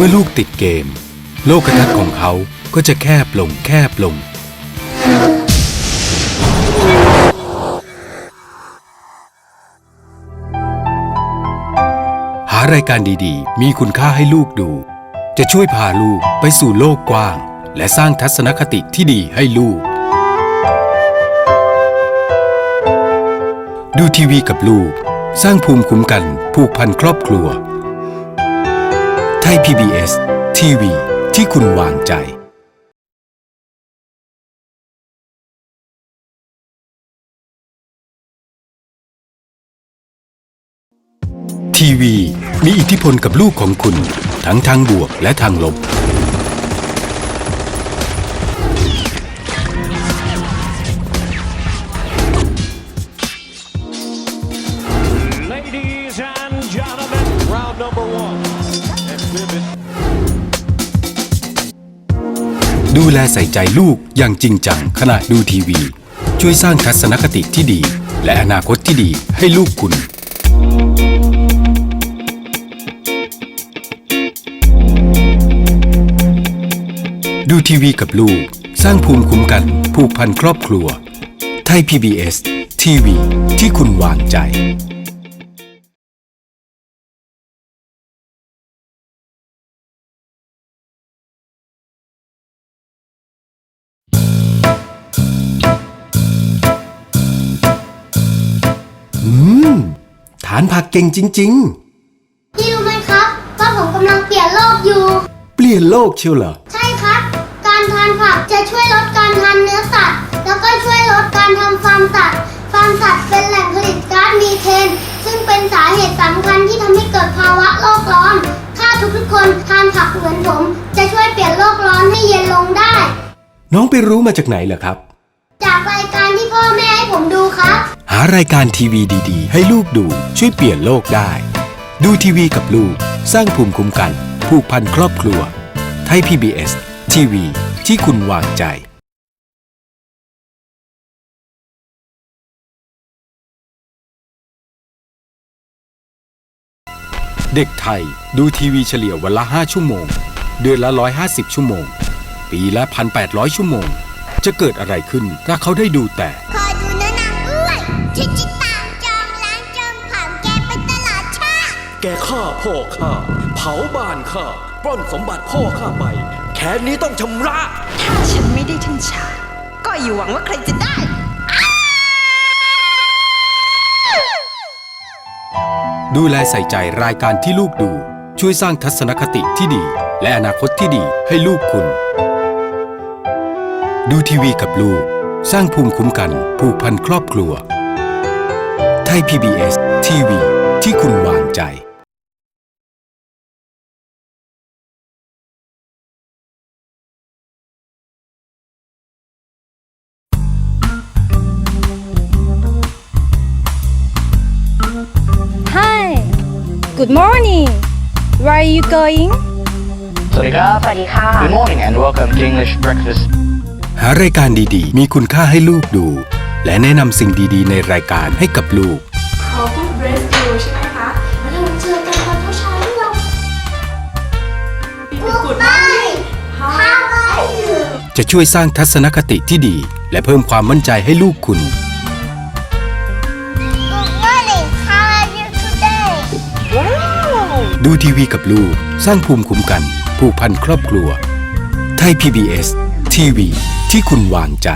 เมื่อลูกติดเกม โลกทัศน์ของเขาก็จะแคบลงแคบลง หารายการดีๆ มีคุณค่าให้ลูกดู จะช่วยพาลูกไปสู่โลกกว้าง และสร้างทัศนคติที่ดีให้ลูก ดูทีวีกับลูก สร้างภูมิคุ้มกันผูกพันครอบครัว ทย PBS ทีวี ที่คุณวางใจทีวีมีอิทธิพลกับลูกของคุณ ทั้งทางบวกและทางลบ Ladies and gentlemen, round number one. ดูแลใส่ใจลูกอย่างจริงจังขณะดูทีวี ช่วยสร้างทัศนคติที่ดี และอนาคตที่ดีให้ลูกคุณ ดูทีวีกับลูก สร้างภูมิคุ้มกัน ผูกพันครอบครัว ไทย PBS ทีวีที่คุณวางใจานผักเก่งจริงพี่รู้ไหมครับว่าผมกำลังเปลี่ยนโลกอยู่ๆเปลี่ยนโลกเชียวเหรอ ใช่ครับ การทานผักจะช่วยลดการทานเนื้อสัตว์ แล้วก็ช่วยลดการทำฟาร์มสัตว์ฟาร์มสัตว์เป็นแหล่งผลิตก๊าซมีเทน ซึ่งเป็นสาเหตุสำคัญที่ทำให้เกิดภาวะโลกร้อน ถ้าทุกๆคนทานผักเหมือนผม จะช่วยเปลี่ยนโลกร้อนให้เย็นลงได้ น้องไปรู้มาจากไหนเหรอครับ จากรายการที่พ่อแม่ให้ผมดูครับ หารายการทีวีดีๆ ให้ลูกดูช่วยเปลี่ยนโลกได้ ดูทีวีกับลูก สร้างภูมิคุ้มกัน ผูกพันครอบครัว ไทย PBS ทีวี ที่คุณวางใจเด็กไทยดูทีวีเฉลี่ยวันละ 5 ชั่วโมง เดือนละ 150 ชั่วโมง ปีละ 1,800 ชั่วโมง จะเกิดอะไรขึ้นถ้าเขาได้ดูแต่ ด้วยที่จิตตามจองล้างจองผ่านแกไปตลาดชาติแกฆ่าพ่อข้าเผาบ้านข้าปล้นสมบัติพ่อข้าไป แค้นนี้ต้องชำระ ถ้าฉันไม่ได้ทันฉากก็อย่าหวังว่าใครจะได้ ดูแลใส่ใจรายการที่ลูกดู ช่วยสร้างทัศนคติที่ดี และอนาคตที่ดีให้ลูกคุณ ดูทีวีกับลูก สร้างภูมิคุ้มกันผูกพันครอบครัว ไทย PBS ทีวีที่คุณวางใจ Hi Good morning Where are you going สวัสดีครับ สวัสดีค่ะ Good morning and welcome to English Breakfast หารายการดีๆ มีคุณค่าให้ลูกดู และแนะนำสิ่งดีๆ ในรายการให้กับลูก Coffee Breast Dew ใช่ไหมคะแล้วเราเจอกันตอนเช้าๆที่เรา Goodbye How are you จะช่วยสร้างทัศนคติที่ดี และเพิ่มความมั่นใจให้ลูกคุณ Good morning How are you today ดูทีวีกับลูก สร้างภูมิคุ้มกัน ผูกพันครอบครัว ไทย PBS ทีวีที่คุณวางใจ